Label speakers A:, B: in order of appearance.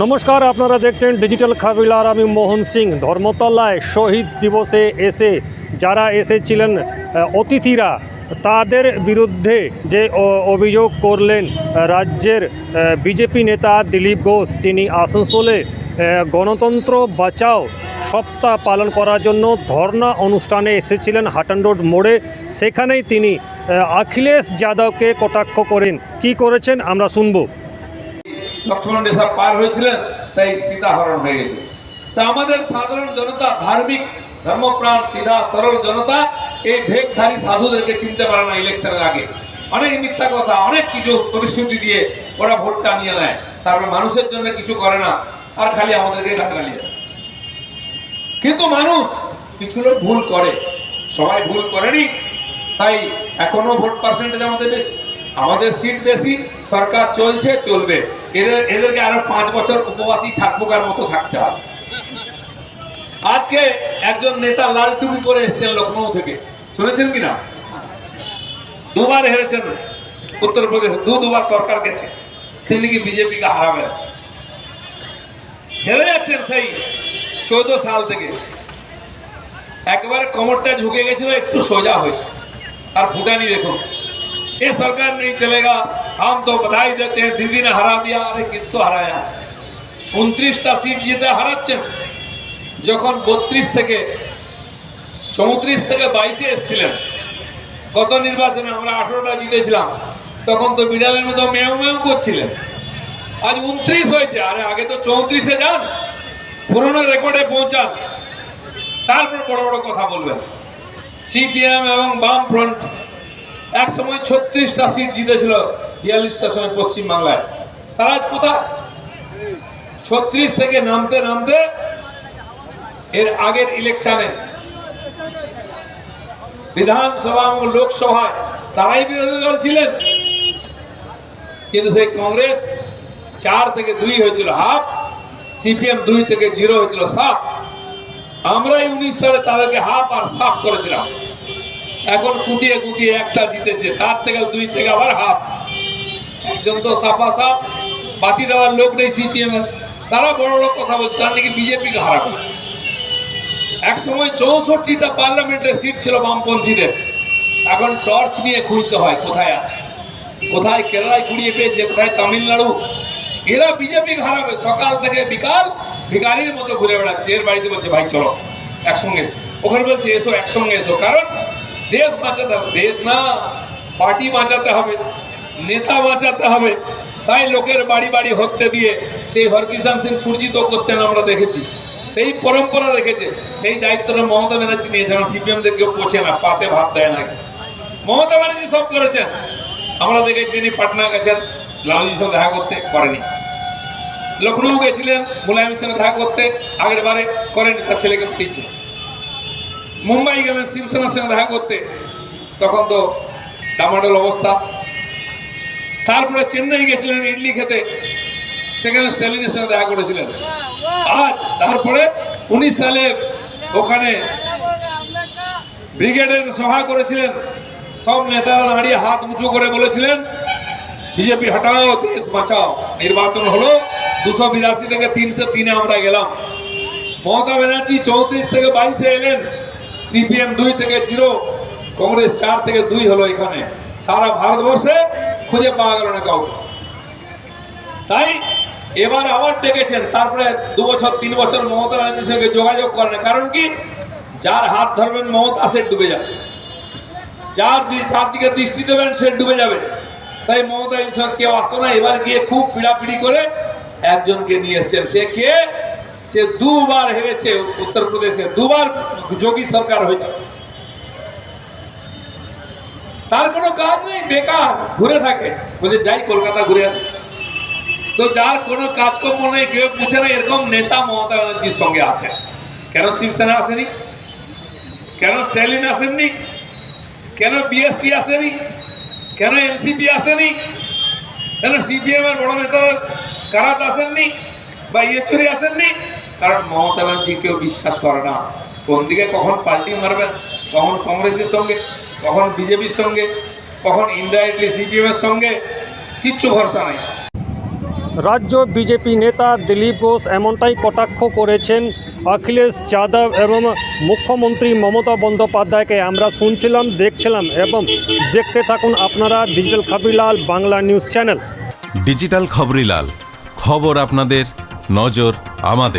A: নমস্কার, আপনারা দেখছেন ডিজিটাল খাবিলার। আমি মোহন সিং, ধর্মতলায় শহীদ দিবসে এসে যারা এসেছিলেন অতিথিরা, তাদের বিরুদ্ধে যে অভিযোগ করলেন রাজ্যের বিজেপি নেতা দিলীপ ঘোষ, তিনি আসানসোলে গণতন্ত্র বাঁচাও সপ্তাহ পালন করার জন্য ধর্ণা অনুষ্ঠানে এসেছিলেন হাটান মোড়ে। সেখানেই তিনি অখিলেশ যাদবকে কটাক্ষ করেন। কি করেছেন? আমরা শুনব।
B: লক্ষ্মণ রেখা পার হয়েছিলেন, তাই সীতা হরণ হয়ে গেছে। তা আমাদের সাধারণ জনতা, ধার্মিক, ধর্মপ্রাণ, সিধা, সরল জনতা, এই ভেগধারী সাধুদেরকে চিনতে পারে না ইলেকশনের আগে। অনেক মিথ্যা কথা, অনেক কিছু প্রতিশ্রুতি দিয়ে ওরা ভোটটা নিয়ে নেয়। তারপর মানুষের জন্য কিছু করে না, আর খালি আমাদেরকে গালাগালি দেয়। কিন্তু মানুষ কিছু লোক ভুল করে। সবাই ভুল করেনি, তাই এখনও ভোট পার্সেন্টেজ আমাদের বেশি। আমাদের সিট বেশি, সরকার চলছে, চলবে। এদের, এদেরকে আরও পাঁচ বছর উপবাসী ছাত্রকার মতো থাকতে হবে। আজকে একজন নেতা লাল টুপি পরে এসেছেন লখনৌ থেকে। শুনেছেন কিনা? দুবার হেরেছেন। উত্তরপ্রদেশ, দু, দুবার সরকার গেছে। তিনি কি বিজেপিকে হারাবেন? হেরে যাচ্ছেন সেই চৌদ্দ সাল থেকে। একবার কোমরটা ঝুঁকে গেছিল, একটু সোজা হয়েছে। আর ভুটানি দেখুন। ये सरकार नहीं चलेगा हम तो बधाई देते हैं दीदी ने हरा दिया अरे किसको हराया উনত্রিশটা সিট জিতে হারাচ্ছেন যখন বত্রিশ থেকে চৌত্রিশ থেকে বাইশে এসেছিলেন গত নির্বাচনে আমরা আঠারোটা জিতেছিলাম তখন তো বিড়ালের মতো মেউ মেউ করছিলেন আজ উনত্রিশ হয়েছে আরে আগে তো চৌত্রিশে যান পুরোনো রেকর্ডে পৌঁছান তারপর বড় বড় কথা বলবেন সিপিএম এবং বাম ফ্রন্ট এক সময় ছত্রিশটা সিট জিতেছিল বিয়াল্লিশটার সময় পশ্চিম বাংলায় তারা আজ কোথায়? ছত্রিশ থেকে নামতে নামতে এর আগের ইলেকশনে বিধানসভা এবং লোকসভায় তারাই বিরোধী দল ছিলেন। কিন্তু সেই কংগ্রেস চার থেকে দুই হয়েছিল হাফ সিপিএম দুই থেকে জিরো হয়েছিল সাত। আমরাই উনিশ সালে তাদেরকে হাফ আর সাফ করেছিলাম। এখন কুটিয়ে কুটিয়ে একটা জিতেছে, তার থেকে দুই থেকে আবার হাফ। একজন তো সাফা সাফ, বাতি দেওয়ার লোক নেই সিপিএম তারা বড় বড় কথা বলছে, তার নাকি বিজেপিকে হারাবে। এক সময় চৌষট্টিটা পার্লামেন্টের সিট ছিল বামপন্থীদের। এখন টর্চ নিয়ে খুঁজতে হয়, কোথায় আছে? কোথায় কেরালায় কুড়িয়ে পেয়েছে, কোথায় তামিলনাড়ু? এরা বিজেপি হারাবে, সকাল থেকে বিকাল ভিকারির মতো ঘুরে বেড়াচ্ছে। এর বাড়িতে বলছে, ভাই, চলো, একসঙ্গে। ওখানে বলছে, এসো, একসঙ্গে এসো। কারণ দেশ বাঁচাতে হবে, দেশ না, পার্টি বাঁচাতে হবে, নেতা বাঁচাতে হবে। তাই লোকের বাড়ি বাড়ি হত্যে দিয়ে সেই হরকিষাণ সিং সুরজিত করতেন আমরা দেখেছি। সেই পরম্পরা রেখেছে, সেই দায়িত্বটা মমতা ব্যানার্জি নিয়েছেন সিপিএমদের কেউ পোছে না, পাতে ভাত দেয় না মমতা ব্যানার্জি সব করেছেন। আমরা দেখে তিনি পাটনা গেছেন, লালুজির সঙ্গে দেখা করতে করেনি লখনৌ গেছিলেন মুলায়মের সঙ্গে দেখা করতে, আগের বারে করেনি, তার ছেলেকে পাঠিয়েছিল মুম্বাই গেলেন শিবসেনার সঙ্গে দেখা করতে, তখন তো ডামাডোল অবস্থা। তারপরে চেন্নাই গেছিলেন ইডলি খেতে, সেখানে স্ট্যালিনের সঙ্গে দেখা করেছিলেন। আজ তারপরে উনিশ সালে ওখানে ব্রিগেডের সভা করেছিলেন। সব নেতারা দাঁড়িয়ে হাত উঁচু করে বলেছিলেন, বিজেপি হটাও, দেশ বাঁচাও। নির্বাচন হলো, দুশো বিরাশি থেকে তিনশো তিনে আমরা গেলাম। মমতা ব্যানার্জি চৌত্রিশ থেকে বাইশে এলেন। সিপিএম দুই থেকে জিরো, কংগ্রেস চার থেকে দুই হলো এখানে। সারা ভারতবর্ষে খুঁজে পাওয়া গেল না কাউকে। তাই এবার আবার ডেকেছেন, তারপরে দু বছর, তিন বছর মমতা ব্যানার্জির সঙ্গে যোগাযোগ করেন কারণ কি? যার হাত ধরবেন মমতা, সে ডুবে যাবে। যার তার দিকে দৃষ্টি দেবেন, সে ডুবে যাবে। তাই মমতা সঙ্গে কেউ আসতো না। এবার গিয়ে খুব পিড়াপিড়ি করে একজনকে নিয়ে এসছেন। সে কে? সে দুবার হেরেছে উত্তরপ্রদেশে, দুবার যোগী সরকার হয়েছে। তার কোনো কাজ নেই, বেকার, ঘুরে থাকে। বলে যাই কলকাতা ঘুরে আসি। তো যার কোনো কাজকর্ম নেই, কেউ পুছে না, এরকম নেতা মমতা ব্যানার্জির সঙ্গে আছে। কেন শিবসেনা আসেনি? কেন স্ট্যালিন আসেননি? কেন বিএসপি আসেনি? কেন এনসিপি আসেনি? কেন সিপিএম এর বড় নেতারা কারাত আসেননি? বা ইয়েচুরি আসেননি? কারণ মমতা ব্যানার্জি কেউ বিশ্বাস করে না। কোন দিকে কখন পাল্টি মারবেন? কখন কংগ্রেসের সঙ্গে? কখন বিজেপির সঙ্গে? কখন ইনডাইরেক্টলি সিপিএম এর সঙ্গে? কিচ্ছু ভরসা নাই।
A: রাজ্য বিজেপি নেতা দিলীপ ঘোষ এমনটাই কটাক্ষ করেছেন অখিলেশ যাদব এবং মুখ্যমন্ত্রী মমতা বন্দ্যোপাধ্যায়কে। আমরা শুনছিলাম দেখছিলাম এবং দেখতে থাকুন আপনারা digital Khaborilal Bangla news channel.
C: Digital Khaborilal খবর আপনাদের নজর আমাদের।